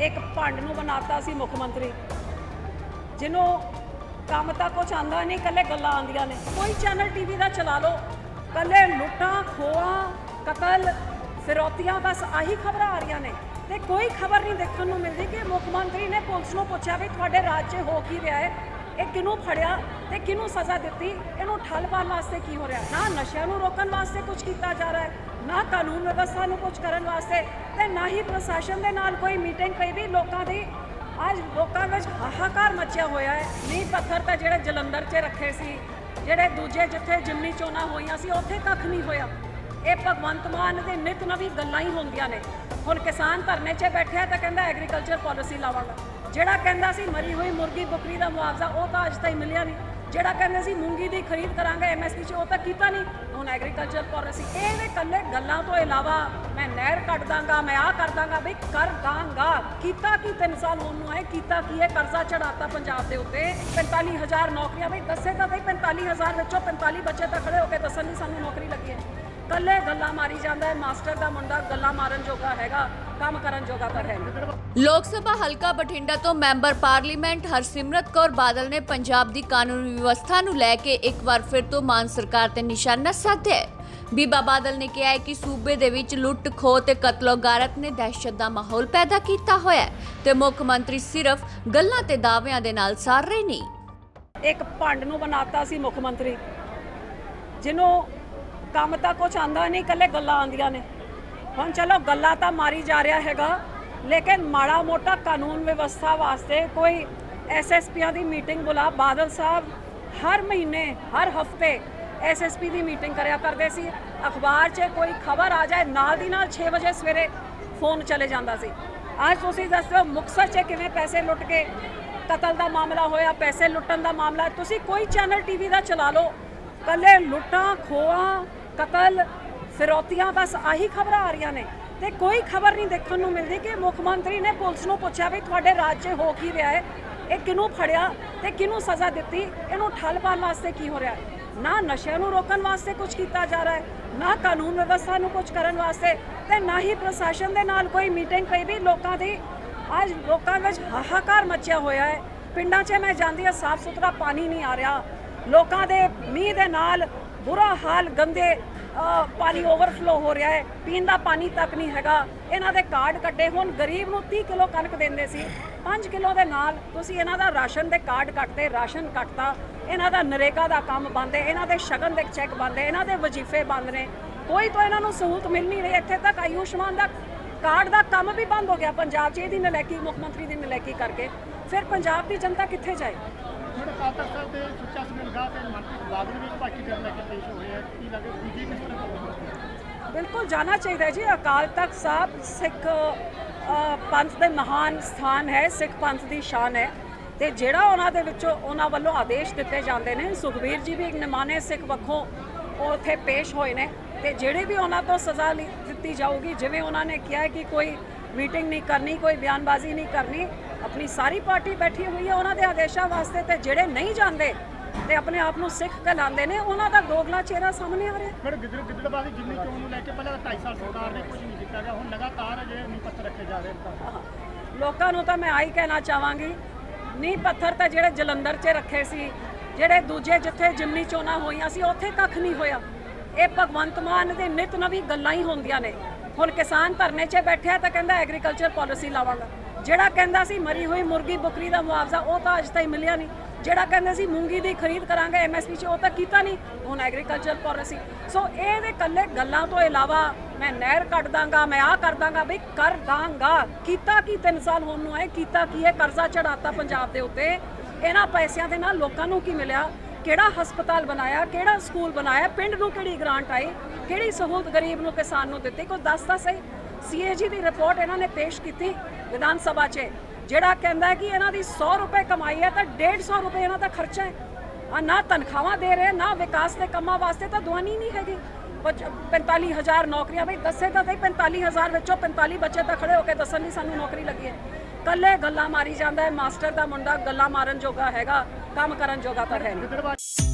ਇੱਕ ਭੰਡ ਨੂੰ ਬਣਾਤਾ ਸੀ ਮੁੱਖ ਮੰਤਰੀ। ਜਿਹਨੂੰ ਕੰਮ ਤਾਂ ਕੁਛ ਆਂਦਾ ਨਹੀਂ ਕੱਲੇ ਗੱਲਾਂ ਆਂਦੀਆਂ ਨੇ। ਕੋਈ ਚੈਨਲ ਟੀਵੀ ਦਾ ਚਲਾ ਲਓ। ਕੱਲੇ ਲੁੱਟਾਂ ਖੋਆ ਕਤਲ, ਫਿਰੌਤੀਆਂ, ਬਸ ਆਹੀ ਖਬਰਾਂ ਆ ਰਹੀਆਂ ਨੇ। ਤੇ ਕੋਈ ਖਬਰ ਨਹੀਂ ਦੇਖਣ ਨੂੰ ਮਿਲਦੀ ਕਿ ਮੁੱਖ ਮੰਤਰੀ ਨੇ ਪੁਲਿਸ ਨੂੰ ਪੁੱਛਿਆ ਵੀ ਤੁਹਾਡੇ ਰਾਜ 'ਚ ਹੋ ਕੀ ਰਿਹਾ ਹੈ। ਇਹ ਕਿਹਨੂੰ ਫੜਿਆ ਤੇ ਕਿਹਨੂੰ ਸਜ਼ਾ ਦਿੱਤੀ? ਇਹਨੂੰ ਠੱਲ ਪਾਉਣ ਵਾਸਤੇ ਕੀ ਹੋ ਰਿਹਾ? ਨਾ ਨਸ਼ਿਆਂ ਨੂੰ ਰੋਕਣ ਵਾਸਤੇ ਕੁਝ ਕੀਤਾ ਜਾ ਰਿਹਾ ਹੈ, ਨਾ ਕਾਨੂੰਨ ਵਿਵਸਥਾ ਨੂੰ ਕੁਝ ਕਰਨ ਵਾਸਤੇ ਤੇ ਨਾ ਹੀ ਪ੍ਰਸ਼ਾਸਨ ਦੇ ਨਾਲ ਕੋਈ ਮੀਟਿੰਗ ਪਈ ਵੀ ਲੋਕਾਂ ਦੀ ਅੱਜ ਲੋਕਾਂ ਵਿੱਚ ਹਾਹਾਕਾਰ ਮਚਿਆ ਹੋਇਆ ਹੈ। ਨੀਂਹ ਪੱਥਰ ਤਾਂ ਜਿਹੜੇ ਜਲੰਧਰ 'ਚ ਰੱਖੇ ਸੀ, ਜਿਹੜੇ ਦੂਜੇ ਜਿੱਥੇ ਜਿਮਨੀ ਚੋਣਾਂ ਹੋਈਆਂ ਸੀ, ਉੱਥੇ ਕੱਖ ਨਹੀਂ ਹੋਇਆ। ਇਹ ਭਗਵੰਤ ਮਾਨ ਦੇ ਨਿਤ ਨਵੀਂ ਗੱਲਾਂ ਹੀ ਹੁੰਦੀਆਂ ਨੇ। ਹੁਣ ਕਿਸਾਨ ਧਰਨੇ 'ਚ ਬੈਠਿਆ ਤਾਂ ਕਹਿੰਦਾ ਐਗਰੀਕਲਚਰ ਪਾਲਿਸੀ ਲਾਵਾਂਗਾ। ਜਿਹੜਾ ਕਹਿੰਦਾ ਸੀ ਮਰੀ ਹੋਈ ਮੁਰਗੀ ਬੱਕਰੀ ਦਾ ਮੁਆਵਜ਼ਾ, ਉਹ ਤਾਂ ਅੱਜ ਤਾਈਂ ਮਿਲਿਆ ਨਹੀਂ। ਜਿਹੜਾ ਕਹਿੰਦੇ ਸੀ ਮੂੰਗੀ ਦੀ ਖਰੀਦ ਕਰਾਂਗੇ ਐਮਐਸਪੀ 'ਚ, ਉਹ ਤਾਂ ਕੀਤਾ ਨਹੀਂ। ਹੁਣ ਐਗਰੀਕਲਚਰ ਪਾਲਿਸੀ ਇਹ ਦੇ ਕੱਲੇ ਗੱਲਾਂ ਤੋਂ ਇਲਾਵਾ ਮੈਂ ਨਹਿਰ ਕੱਢ ਦਾਂਗਾ, ਮੈਂ ਆਹ ਕਰ ਦਾਂਗਾ, ਬਈ ਕਰ ਦਾਂਗਾ। ਕੀਤਾ ਕੀ 3 ਸਾਲ ਹੋਣ ਨੂੰ ਹੈ ਕੀਤਾ ਕੀ ਹੈ ਕਰਜ਼ਾ ਚੜਾਤਾ ਪੰਜਾਬ ਦੇ ਉੱਤੇ? 45000 ਨੌਕਰੀਆਂ, ਬਈ ਦੱਸੇਗਾ ਤਾਂ ਬਈ 45000 ਵਿੱਚੋਂ 45 ਬੱਚੇ ਤਾਂ ਖੜੇ ਹੋ ਕੇ ਦੱਸਣ ਨਹੀਂ ਸਾਨੂੰ ਨੌਕਰੀ ਲੱਗੀ ਹੈ। ਕੱਲੇ ਗੱਲਾਂ ਮਾਰੀ ਜਾਂਦਾ ਹੈ ਮਾਸਟਰ ਦਾ ਮੁੰਡਾ ਗੱਲਾਂ ਮਾਰਨ ਜੋਗਾ ਹੈਗਾ ਕੰਮ ਕਰਨ ਜੋਗਾ ਤਾਂ ਹੈ ਨਹੀਂ। ਲੋਕ ਸਭਾ ਹਲਕਾ ਬਠਿੰਡਾ ਤੋਂ ਮੈਂਬਰ ਪਾਰਲੀਮੈਂਟ ਹਰਸਿਮਰਤ ਕੌਰ ਬਾਦਲ ਨੇ ਪੰਜਾਬ ਦੀ ਕਾਨੂੰਨ ਵਿਵਸਥਾ ਨੂੰ ਲੈ ਕੇ ਇੱਕ ਵਾਰ ਫਿਰ ਤੋਂ ਮਾਨ ਸਰਕਾਰ ਤੇ ਨਿਸ਼ਾਨਾ ਸਾਧਿਆ ਹੈ। ਬੀਬਾ ਬਾਦਲ ਨੇ ਕਿਹਾ ਹੈ ਕਿ ਸੂਬੇ ਦੇ ਵਿੱਚ ਲੁੱਟ ਖੋਹ ਤੇ ਕਤਲੋ ਗਾਰਤ ਨੇ ਦਹਿਸ਼ਤ ਦਾ ਮਾਹੌਲ ਪੈਦਾ ਕੀਤਾ ਹੋਇਆ ਹੈ ਤੇ ਮੁੱਖ ਮੰਤਰੀ ਸਿਰਫ ਗੱਲਾਂ ਤੇ ਦਾਅਵਿਆਂ ਦੇ ਨਾਲ ਸਾਰ ਰਹੇ ਨਹੀਂ ਇੱਕ ਭੰਡ ਨੂੰ ਬਣਾਤਾ ਸੀ ਮੁੱਖ ਮੰਤਰੀ ਜਿਹਨੂੰ ਕੰਮ ਤਾਂ ਕੁਛ ਆਂਦਾ ਨਹੀਂ ਕੱਲੇ ਗੱਲਾਂ ਆਂਦੀਆਂ ਨੇ। ਹੁਣ ਚਲੋ ਗੱਲਾਂ ਤਾਂ ਮਾਰੀ ਜਾ ਰਿਹਾ ਹੈਗਾ, ਲੇਕਿਨ ਮਾੜਾ ਮੋਟਾ ਕਾਨੂੰਨ ਵਿਵਸਥਾ ਵਾਸਤੇ ਕੋਈ ਐਸਐਸਪੀਆਂ ਦੀ ਮੀਟਿੰਗ ਬੁਲਾ, ਬਾਦਲ ਸਾਹਿਬ ਹਰ ਮਹੀਨੇ, ਹਰ ਹਫ਼ਤੇ ਐਸਐਸਪੀ ਦੀ ਮੀਟਿੰਗ ਕਰਿਆ ਕਰਦੇ ਸੀ। ਅਖਬਾਰ 'ਚ ਕੋਈ ਖਬਰ ਆ ਜਾਏ, ਨਾਲ ਦੀ ਨਾਲ 6 ਵਜੇ ਸਵੇਰੇ ਫੋਨ ਚਲੇ ਜਾਂਦਾ ਸੀ। ਅੱਜ ਤੁਸੀਂ ਦੱਸੋ ਮੁਕਤਸਰ 'ਚ ਕਿਵੇਂ ਪੈਸੇ ਲੁੱਟ ਕੇ ਕਤਲ ਦਾ ਮਾਮਲਾ ਹੋਇਆ, ਪੈਸੇ ਲੁੱਟਣ ਦਾ ਮਾਮਲਾ। ਤੁਸੀਂ ਕੋਈ ਚੈਨਲ ਟੀਵੀ ਦਾ ਚਲਾ ਲਓ। ਕੱਲੇ ਲੁੱਟਾਂ ਖੋਆ ਕਤਲ, ਫਿਰੌਤੀਆਂ, ਬਸ ਆਹੀ ਖਬਰਾਂ ਆ ਰਹੀਆਂ ਨੇ। ਤੇ ਕੋਈ ਖਬਰ ਨਹੀਂ ਦੇਖਣ ਨੂੰ ਮਿਲਦੀ ਕਿ ਮੁੱਖ ਮੰਤਰੀ ਨੇ ਪੁਲਿਸ ਨੂੰ ਪੁੱਛਿਆ ਵੀ ਤੁਹਾਡੇ ਰਾਜ 'ਚ ਹੋ ਕੀ ਰਿਹਾ ਹੈ? ਇਹ ਕਿਹਨੂੰ ਫੜਿਆ ਤੇ ਕਿਹਨੂੰ ਸਜ਼ਾ ਦਿੱਤੀ? ਇਹਨੂੰ ਠੱਲ ਪਾਉਣ ਵਾਸਤੇ ਕੀ ਹੋ ਰਿਹਾ ਨਾ ਨਸ਼ਿਆਂ ਨੂੰ ਰੋਕਣ ਵਾਸਤੇ ਕੁਝ ਕੀਤਾ ਜਾ ਰਿਹਾ ਹੈ, ਨਾ ਕਾਨੂੰਨ ਵਿਵਸਥਾ ਨੂੰ ਕੁਝ ਕਰਨ ਵਾਸਤੇ ਤੇ ਨਾ ਹੀ ਪ੍ਰਸ਼ਾਸਨ ਦੇ ਨਾਲ ਕੋਈ ਮੀਟਿੰਗ ਪਈ ਵੀ ਲੋਕਾਂ ਦੀ ਅੱਜ ਲੋਕਾਂ ਵਿੱਚ ਹਾਹਾਕਾਰ ਮਚਿਆ ਹੋਇਆ ਹੈ। ਪਿੰਡਾਂ 'ਚ ਮੈਂ ਜਾਂਦੀ ਹਾਂ ਸਾਫ਼ ਸੁਥਰਾ ਪਾਣੀ ਨਹੀਂ ਆ ਰਿਹਾ। ਲੋਕਾਂ ਦੇ ਮੀਂਹ ਦੇ ਨਾਲ ਬੁਰਾ ਹਾਲ, ਗੰਦੇ ਪਾਣੀ ਓਵਰਫਲੋ ਹੋ ਰਿਹਾ ਹੈ। ਪੀਣ ਦਾ ਪਾਣੀ ਤੱਕ ਨਹੀਂ ਹੈਗਾ। ਇਹਨਾਂ ਦੇ ਕਾਰਡ ਕੱਟੇ ਹੁਣ ਗਰੀਬ ਨੂੰ 30 ਕਿਲੋ ਕਣਕ ਦਿੰਦੇ ਸੀ। 5 ਕਿਲੋ ਦੇ ਨਾਲ ਤੁਸੀਂ ਇਹਨਾਂ ਦਾ ਰਾਸ਼ਨ ਦੇ ਕਾਰਡ ਕੱਟਦੇ, ਰਾਸ਼ਨ ਕੱਟਤਾ। ਇਹਨਾਂ ਦਾ ਨਰੇਗਾ ਦਾ ਕੰਮ ਬੰਦ ਹੈ। ਇਹਨਾਂ ਦੇ ਸ਼ਗਨ ਦੇ ਚੈੱਕ ਬੰਦ ਹੈ। ਇਹਨਾਂ ਦੇ ਵਜ਼ੀਫੇ ਬੰਦ ਨੇ। ਕੋਈ ਤਾਂ ਇਹਨਾਂ ਨੂੰ ਸਹੂਲਤ ਮਿਲ ਨਹੀਂ ਰਹੀ। ਇੱਥੇ ਤੱਕ ਆਯੁਸ਼ਮਾਨ ਦਾ ਕਾਰਡ ਦਾ ਕੰਮ ਵੀ ਬੰਦ ਹੋ ਗਿਆ। ਪੰਜਾਬ 'ਚ ਇਹਦੀ ਨਲੈਕੀ, ਮੁੱਖ ਮੰਤਰੀ ਦੀ ਨਲੈਕੀ ਕਰਕੇ। ਫਿਰ ਪੰਜਾਬ ਦੀ ਜਨਤਾ ਕਿੱਥੇ ਜਾਏ? ਜਿਹੜੇ ਕਾਤਰ ਕਰਨ ਲੈ ਕੇ ਪੇਸ਼ ਹੋਏ ਆ ਕੀ ਲੱਗੇ ਦੂਜੀ ਕਿਸ ਤਰ੍ਹਾਂ ਬਿਲਕੁਲ ਜਾਣਾ ਚਾਹੀਦਾ ਜੀ। ਅਕਾਲ ਤਖਤ ਸਾਹਿਬ ਸਿੱਖ ਪੰਥ ਦੇ ਮਹਾਨ ਸਥਾਨ ਹੈ। ਸਿੱਖ ਪੰਥ ਦੀ ਸ਼ਾਨ ਹੈ। ਤੇ ਜਿਹੜਾ ਉਹਨਾਂ ਦੇ ਵਿੱਚੋਂ ਉਹਨਾਂ ਵੱਲੋਂ ਆਦੇਸ਼ ਦਿੱਤੇ ਜਾਂਦੇ ਨੇ, ਸੁਖਬੀਰ ਜੀ ਵੀ ਇੱਕ ਨਿਮਾਨੇ ਸਿੱਖ ਵੱਖੋਂ ਉਹ ਉੱਥੇ ਪੇਸ਼ ਹੋਏ ਨੇ। ਤੇ ਜਿਹੜੇ ਵੀ ਉਹਨਾਂ ਤੋਂ ਸਜ਼ਾ ਲਈ- ਦਿੱਤੀ ਜਾਊਗੀ, ਜਿਵੇਂ ਉਹਨਾਂ ਨੇ ਕਿਹਾ ਕਿ ਕੋਈ ਮੀਟਿੰਗ ਨਹੀਂ ਕਰਨੀ, ਕੋਈ ਬਿਆਨਬਾਜ਼ੀ ਨਹੀਂ ਕਰਨੀ, ਆਪਣੀ ਸਾਰੀ ਪਾਰਟੀ ਬੈਠੀ ਹੋਈ ਹੈ ਉਹਨਾਂ ਦੇ ਆਦੇਸ਼ਾਂ ਵਾਸਤੇ ਤੇ ਜਿਹੜੇ ਨਹੀਂ ਜਾਂਦੇ ਤੇ ਆਪਣੇ ਆਪ ਨੂੰ ਸਿੱਖ ਕਹਿਲਾਉਂਦੇ ਨੇ ਉਹਨਾਂ ਦਾ ਦੋਗਲਾ ਚਿਹਰਾ ਸਾਹਮਣੇ ਆ ਰਿਹਾ। ਪਰ ਗਿੱਦੜ ਗਿੱਦੜਬਾਦੀ ਜਿੰਨੀ ਚੋਣ ਨੂੰ ਲੈ ਕੇ ਪਹਿਲਾਂ ਤਾਂ 2.5 ਸਾਲ ਸਰਕਾਰ ਨੇ ਕੁਝ ਨਹੀਂ ਕੀਤਾ ਗਿਆ ਹੁਣ ਲਗਾਤਾਰ ਅਜੇ ਨੀ ਪੱਤਰ ਰੱਖੇ ਜਾ ਰਹੇ ਨੇ ਲੋਕਾਂ ਨੂੰ ਤਾਂ ਮੈਂ ਆਹੀ ਕਹਿਣਾ ਚਾਹਾਂਗੀ ਨੀਂਹ ਪੱਥਰ ਤਾਂ ਜਿਹੜੇ ਜਲੰਧਰ 'ਚ ਰੱਖੇ ਸੀ ਜਿਹੜੇ ਦੂਜੇ ਜਿੱਥੇ ਜਿਮਨੀ ਚੋਣਾਂ ਹੋਈਆਂ ਸੀ ਉੱਥੇ ਕੱਖ ਨਹੀਂ ਹੋਇਆ। ਇਹ ਭਗਵੰਤ ਮਾਨ ਦੇ ਨਿਤ ਨਵੀਂ ਗੱਲਾਂ ਹੀ ਹੁੰਦੀਆਂ ਨੇ। ਹੁਣ ਕਿਸਾਨ ਧਰਨੇ 'ਚ ਬੈਠਿਆ ਤਾਂ ਕਹਿੰਦਾ ਐਗਰੀਕਲਚਰ ਪਾਲਿਸੀ ਲਾਵਾਂਗਾ। ਜਿਹੜਾ ਕਹਿੰਦਾ ਸੀ ਮਰੀ ਹੋਈ ਮੁਰਗੀ ਬੱਕਰੀ ਦਾ ਮੁਆਵਜ਼ਾ ਉਹ ਤਾਂ ਅੱਜ ਤਾਈਂ ਮਿਲਿਆ ਨਹੀਂ। ਜਿਹੜਾ ਕਹਿੰਦੇ ਸੀ ਮੂੰਗੀ ਦੀ ਖਰੀਦ ਕਰਾਂਗੇ ਐਮਐਸਪੀ 'ਚ, ਉਹ ਤਾਂ ਕੀਤਾ ਨਹੀਂ। ਹੁਣ ਐਗਰੀਕਲਚਰ ਪਾਲਿਸੀ ਸੋ। ਇਹਦੇ ਇਕੱਲੇ ਗੱਲਾਂ ਤੋਂ ਇਲਾਵਾ ਮੈਂ ਨਹਿਰ ਕੱਢ ਦਾਂਗਾ, ਮੈਂ ਆਹ ਕਰ ਦਾਂਗਾ, ਬਈ ਕਰ ਦਾਂਗਾ। ਕੀਤਾ ਕੀ 3 ਸਾਲ ਹੋਣ ਨੂੰ ਹੈ ਕੀਤਾ ਕੀ ਹੈ ਕਰਜ਼ਾ ਚੜਾਤਾ ਪੰਜਾਬ ਦੇ ਉੱਤੇ? ਇਹਨਾਂ ਪੈਸਿਆਂ ਦੇ ਨਾਲ ਲੋਕਾਂ ਨੂੰ ਕੀ ਮਿਲਿਆ? ਕਿਹੜਾ ਹਸਪਤਾਲ ਬਣਾਇਆ, ਕਿਹੜਾ ਸਕੂਲ ਬਣਾਇਆ, ਪਿੰਡ ਨੂੰ ਕਿਹੜੀ ਗ੍ਰਾਂਟ ਆਈ, ਕਿਹੜੀ ਸਹੂਲਤ ਗਰੀਬ ਨੂੰ ਕਿਸਾਨ ਨੂੰ ਦਿੱਤੀ? ਕੋਈ ਦੱਸ ਤਾਂ ਸਹੀ ਸੀਏਜੀ ਦੀ ਰਿਪੋਰਟ ਇਹਨਾਂ ਨੇ ਪੇਸ਼ ਕੀਤੀ ਵਿਧਾਨ ਸਭਾ 'ਚ। ਜਿਹੜਾ ਕਹਿੰਦਾ ਕਿ ਇਹਨਾਂ ਦੀ 100 ਰੁਪਏ ਕਮਾਈ ਹੈ, ਤਾਂ 150 ਰੁਪਏ ਇਹਨਾਂ ਦਾ ਖਰਚਾ ਹੈ। ਆ ਨਾ ਤਨਖਾਹਾਂ ਦੇ ਰਹੇ, ਨਾ ਵਿਕਾਸ ਦੇ ਕੰਮਾਂ ਵਾਸਤੇ ਤਾਂ ਦੁਆਨੀ ਨਹੀਂ ਹੈਗੀ। ਪਚ- 45000 ਨੌਕਰੀਆਂ, ਬਈ ਦੱਸੇ ਤਾਂ ਸਹੀ 45000 ਵਿੱਚੋਂ 45 ਬੱਚੇ ਤਾਂ ਖੜੇ ਹੋ ਕੇ ਦੱਸਣ ਨਹੀਂ ਸਾਨੂੰ ਨੌਕਰੀ ਲੱਗੀ ਹੈ। ਕੱਲੇ ਗੱਲਾਂ ਮਾਰੀ ਜਾਂਦਾ ਹੈ, ਮਾਸਟਰ ਦਾ ਮੁੰਡਾ ਗੱਲਾਂ ਮਾਰਨ ਜੋਗਾ ਹੈਗਾ, ਕੰਮ ਕਰਨ ਜੋਗਾ ਤਾਂ ਹੈ ਨਹੀਂ।